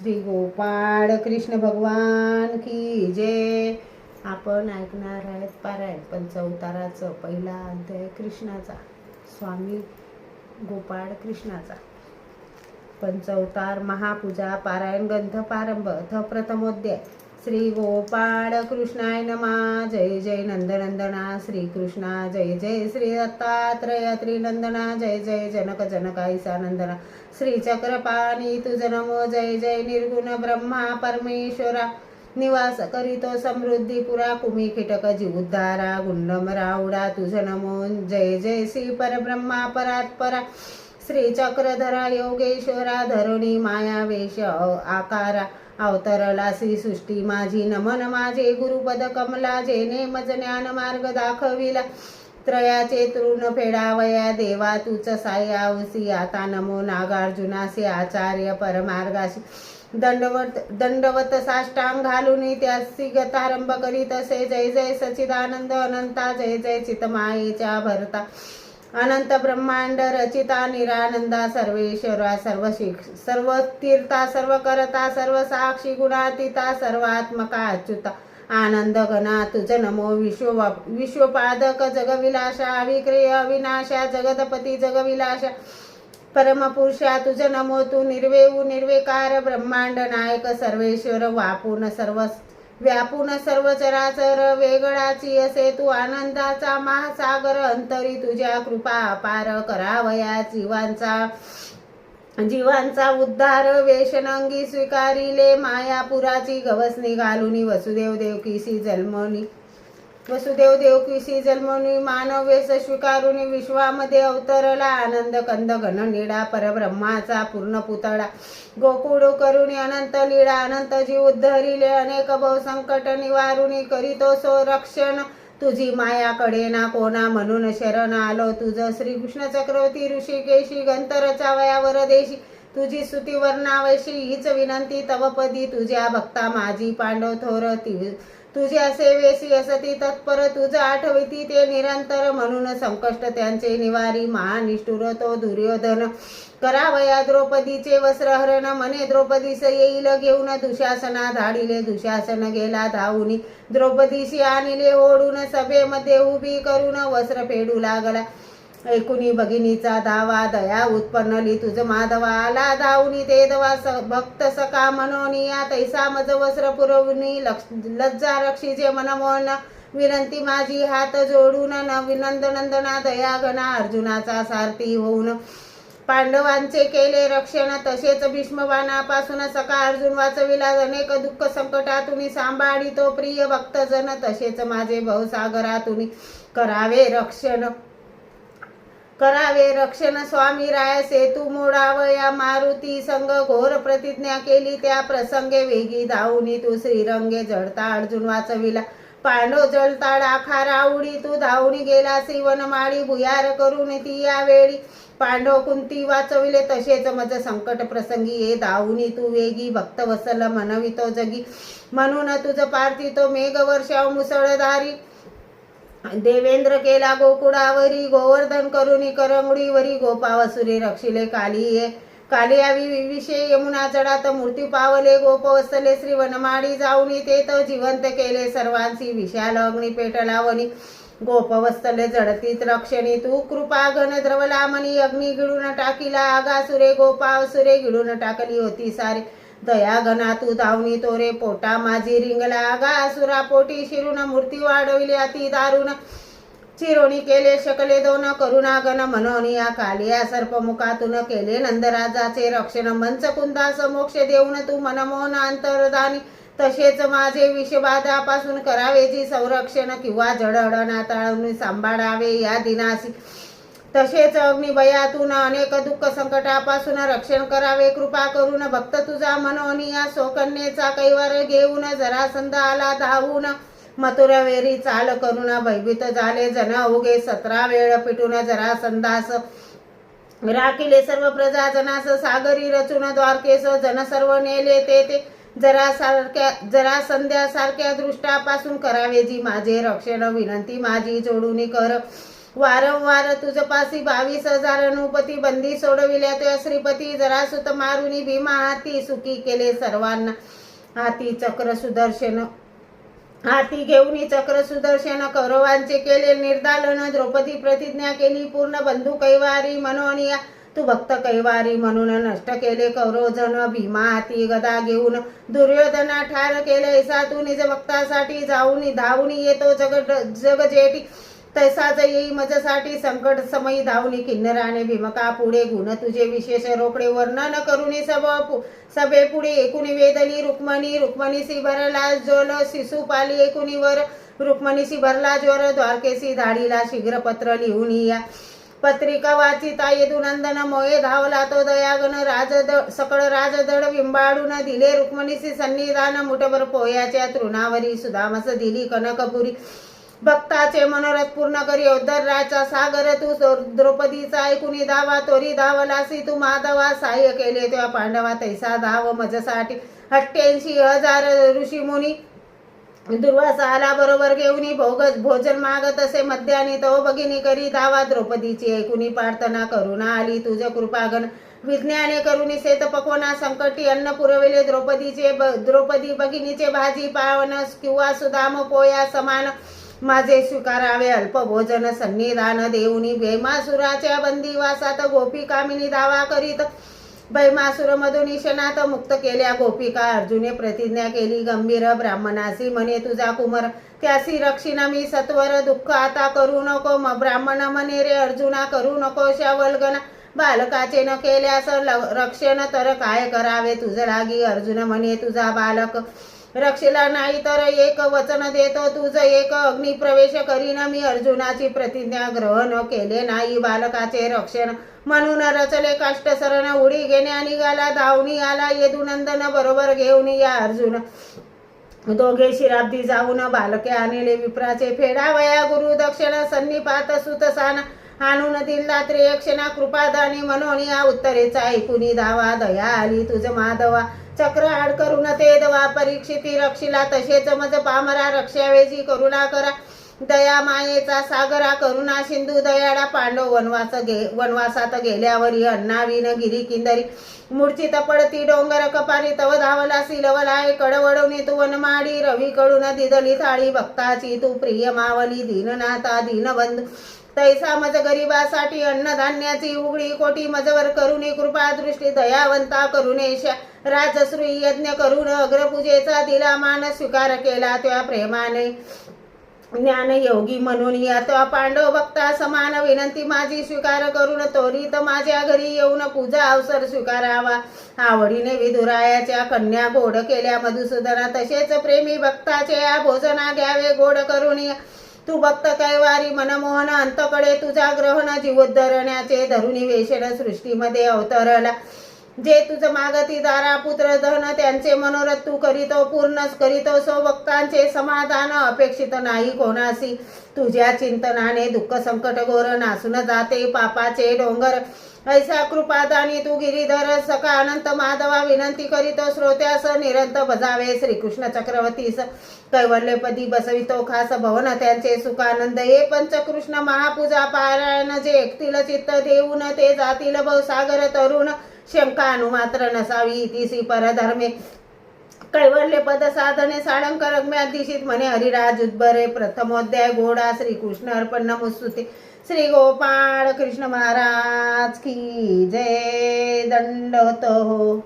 श्री गोपाळ कृष्ण भगवान की जय आपण ऐकणार आहेत पारायण पंचवताराचं पहिला अध्याय कृष्णाचा. स्वामी गोपाळ कृष्णाचा. पंचवतार महापूजा पारायण ग्रंथ प्रारंभ अथ प्रथमोध्याय. श्री गोपाळ कृष्णाय नमा. जय जय नंदनंदना. श्रीकृष्णा जय जय श्री दत्तात्रय त्रिनंदना. जय जय जनक जनका ईसानंदना तुझ नमो जय जय निर्गुण ब्रह्मा परमेश्वरा. निवास करीतो समृद्धी पुरा. कुमी कीटक जीवुद्धारा गुंडम रावडा तुझ नमो. जय जय श्री परब्रह्मा परात्परा. श्रीचक्रधरा योगेश्वरा. धरुणी मायावेश आकारा. अवतरला श्री सृष्टी माझी नमन माझे गुरुपद कमला जेने मज ज्ञान मार्ग दाखविला. त्रयाचे तृण फेडावया देवा तुच सायावसी आता नमो नागार्जुनासे आचार्य परमार्गाशी. दंडवत दंडवत साष्टांग घालून त्यासी गतारंभ करीत असे. जय जय सचिदानंद अनंता. जय जय चितमायेच्या भरता. अनंत ब्रह्मांड रचिता निरानंदा सर्वेश्वरा सर्व शिक सर्व तीर्था सर्व करता सर्व साक्षी गुणातीता सर्वात्मका अच्युता आनंद घना तुझ नमो विश्व विश्वपादक जगविलाशा अविक्रिय अविनाशा जगदपती जगविलाशा परमपुरुषा तुझ नमो तू निर्वेऊ निर्वेकार ब्रह्मांड नायक सर्वेश्वर वापून सर्व व्यापून सर्व चराचर वेगळाची असे तू आनंदाचा महासागर अंतरी तुझ्या कृपा अपार करावया जीवांचा. जीवांचा उद्धार वेशनंगी स्वीकारिले मायापुराची गवसणी घालून वसुदेव देवकीशी जन्मनी वसुदेव देवकीसी जन्मनी मानव वेश स्वीकारून विश्वामध्ये अवतरला. आनंद कंद घन निडा परब्रह्माचा पूर्ण पुतळा. गोकुळ करुणी अनंत लीळा अनंत जीव उद्धरिले अनेक बहु संकट निवारुनी करीतो सो रक्षण. तुझी मायाकडे ना कोणा म्हणून शरण आलो. तुझं श्रीकृष्ण चक्रवर्ती ऋषिकेशी गंतरचा वयावर देशी. तुझी स्तुती वर्णावशी हीच विनंती तवपदी तुझ्या भक्ता माझी पांडव थोर ती तुझ्या सेवेसी असती तत्पर तुझं आठविती ते निरंतर म्हणून संकष्ट त्यांचे निवारी महानिष्ठुर तो दुर्योधन. करावया द्रौपदीचे वस्त्रहरण. मने द्रौपदीस येईल घेऊन दुशासना धाडिले. दुशासन गेला धावून द्रौपदीशी आणले ओढून सभेमध्ये उभी करून वस्त्र फेडू लागला. ऐकुनी भगिनीचा धावा दया उत्पन्नली तुझ माधवा. आला धावनी ते दवा स भक्त सका मनोनिया तैसा मज वस्त्र पुरवणी लक्ष लज्जा रक्षीचे मनमोहन. विनंती माझी हात जोडून न विनंद नंदना दया गणा अर्जुनाचा सारथी होऊन. पांडवांचे केले रक्षण तसेच भीष्मबाणापासून सका अर्जुन वाचविला. अनेक दुःख संकटातून सांभाळी तो प्रिय भक्तजन. तसेच माझे भवसागरातून करावे रक्षण. करावे रक्षण स्वामी राय सेतू मोडावया मारुती संग घोर प्रतिज्ञा केली. त्या प्रसंगे वेगी धावणी तू श्रीरंगे जळता अर्जुन वाचविला. पांडव जळताड आखारा उडी तू धावणी गेला. वनमाळी भुयार करून ती यावेळी. पांडव कुंती वाचविले. तसेच मज संकट प्रसंगी ये धावणी तू वेगी. भक्त वसल म्हणवितो जगी. म्हणून तुझ पार्थितो मेघ वर्षाव मुसळधारी. देवेंद्र केला गोकुळावरी गोवर्धन करुणी करंगडीवरी गोपावसुरे रक्षिले काली कालिया विषय यमुना चढात मूर्ती पावले गोप वसले श्री वनमाळी जाऊनी ते तर जिवंत केले सर्वांची विशाल अग्नी पेटलावनी गोपवस्तले जडतीत रक्षणी तू कृपा घन द्रवला मनी अग्नी गिळून टाकीला आगासुरे गोपावसुरे गिळून टाकली होती सारे. दयाघना तू धावणी तोरे पोटा माझी रिंगला गासुरा पोटी शिरून मूर्ती वाढविली अति दारुण. चिरोणी केले शकले दोन करुणागन मनोनिया कालिया सर्पमुखातून केले नंदराजाचे रक्षण. मंच कुंदास मोक्ष देऊन तू मनमोहन अंतरदानी. तसेच माझे विषबाधापासून करावेची संरक्षण. किंवा जडहडना टाळून सांभाळावे या दिनासी. तसेच अग्निभयातून अनेक दुःख संकटापासून रक्षण करावे कृपा करून भक्त तुझा मनोनिया सोकन्येचा कैवार घेऊन जरासंध आला धावून मथुरवेरी चाल करून भयभीत झाले. जन उगे सतरा वेळ पिटून जरासंधास राखिले सर्व प्रजा. जनास सागरी रचून द्वारकेस जन सर्व नेले ते ते जरा सारख्या जरा संध्यासारख्या दृष्टापासून करावे जी माझे. रक्षण विनंती माझी जोडून कर. वारंवार तुझपासी बावीस हजार अनुपती बंदी सोडविल्या त्या श्रीपती जरा सुत मारुनी भीमा हाती सुखी केले सर्वांना. हाती चक्र सुदर्शन हाती घेऊन चक्र सुदर्शन कौरवांचे केले निर्दालन. द्रौपदी प्रतिज्ञा केली पूर्ण बंधू कैवारी म्हणून या तू भक्त कैवारी म्हणून नष्ट केले कौरवजन. भीमा हाती गदा घेऊन दुर्योधना ठार केले. ऐसा तू निज भक्तासाठी जाऊन धावून येतो जग जग जेठी तैसाच येई मजसाठी संकट समयी धावली किन्नराने भीमका पुढे गुण तुझे विशेष रोकडे वर्णन करुणी सब सभे पुढे एकुणी वेदली रुक्मणी रुक्मणीसी भरला जोल शिशुपाली एकुणी वर रुक्मणीसी भरला ज्वर द्वारकेसी धाडीला शीघ्र पत्र लिहून या. पत्रिका वाचिता यदुनंदन मोये धावला तो दयागन राजद सकळ राजदड विंबाडून दिले रुक्मणीसी सन्निधान मुठभर पोयाच्या तृणावरी सुदामस दिली कनकपुरी. भक्ताचे मनोरथ पूर्ण करी राजा सागर तू द्रौपदीचा ऐकुनी दावा तोरी धावलासी तू माधवा सहाय्य केले. तेव्हा पांडवा तैसा धाव मजसाठी. अठ्ठ्याऐंशी हजार ऋषीमुनी दुर्वासा आला बरोबर घेऊन भोग भोजन मागत असे मध्याने तो भगिनी करी धावा. द्रौपदीची ऐकुनी प्रार्थना करुणा आली. तुझ कृपागण विज्ञाने करून शेत पकवना संकटी अन्न पुरविले. द्रौपदीचे द्रौपदी भगिनीचे भाजी पावन किंवा सुदाम पोया समान माझे स्वीकारावे अल्पभोजन सन्निधान देऊनी भैमासुराच्या बंदिवासात गोपी कामिनी दावा करीत. भैमासुर मधून मुक्त केल्या गोपिका अर्जुने प्रतिज्ञा केली गंभीर ब्राह्मणासी म्हणे तुझा कुमर त्यासी रक्षिणा मी सत्वर दुःख आता करू नको म ब्राह्मण म्हणे रे अर्जुना करू नको वल्गना बालकाचे न केल्यास ल- रक्षण तर काय करावे तुझ लागी अर्जुन म्हणे तुझा बालक रक्षेला नाही तर एक वचन देतो तुझं एक अग्निप्रवेश करीन. मी अर्जुनाची प्रतिज्ञा ग्रहण केले नाही. बालकाचे रक्षण म्हणून रचले काष्ट सरण उडी घेण्या निघाला धावणी आला येदुनंदन बरोबर घेऊन या अर्जुन. दोघे शिराब्दी जाऊन बालके आणले. विप्राचे फेडावया गुरु दक्षिण सन्निपात सुतसान आणून दिला. त्रियक्षणा कृपादानी म्हणून या उत्तरेचा ऐकुनी धावा दया आली. तुझ माधवा चक्र आड करून ते दवा परीक्षिती रक्षिला तसेच मज पामरा रक्षावेजी करुणा करा. दया मायेचा सागरा करुणा सिंधू दयाळा पांडव वनवास गे वनवासात गेल्यावरी अण्णाविन गिरी किंदरी. मूर्छित पडती डोंगर कपारी तव धावला सिलवलाय कडवडवणी तू वनमाडी. रवी कडून दिदली थाळी भक्ताची तू प्रिय मावली दीननाथा दीनबंधू. तैसा मज गरिबासाठी अन्नधान्याची उघडी कोटी मजवर करुणी कृपा दृष्टी दयावंता करुणे राजश्री यज्ञ करून अग्रपूजेचा दिला मान स्वीकार केला त्या प्रेमाने ज्ञान योगी म्हणून या त्या पांडव भक्ता समान विनंती माझी स्वीकार करून त्वरित माझ्या घरी येऊन पूजा अवसर स्वीकारावा आवडीने विधुरायाच्या कन्या गोड केल्या मधुसूदना तसेच प्रेमी भक्ताचे या भोजना घ्यावे गोड करून या. तू भक्त कैवारी मनमोहन अंतकडे तुझा ग्रहण जीवोद्धरण्याचे धरुणी वेषण सृष्टीमध्ये अवतरला. जे तुझं मागती दारा पुत्र धन त्यांचे मनोरथ तू करीतो पूर्णच करीतो सो भक्तांचे समाधान अपेक्षित नाही कोणासी तुझ्या चिंतनाने दुःख संकट गोर नासून जाते पापाचे डोंगर ऐसा कृपादानी तू गिरीधर सका अनंत माधवा विनंती करीतो श्रोत्यास निरंत बजावे श्रीकृष्ण चक्रवर्तीस. कैवल्यपदी बसवितो खास भवन त्यांचे सुखानंद हे पंचकृष्ण महापूजा पारायण जे एकतील चित्त देऊन ते जातील भवसागर तरुण. शंका अनुमात्र नसावी तिसी परधर्मे. कैवल्य पद साधने साळंक रम्या दिशित म्हणे हरिराज उद्बरे प्रथमोध्याय गोडा श्रीकृष्ण अर्पण नमस्तुते. श्री गोपाळ कृष्ण महाराज की जय दंडत हो.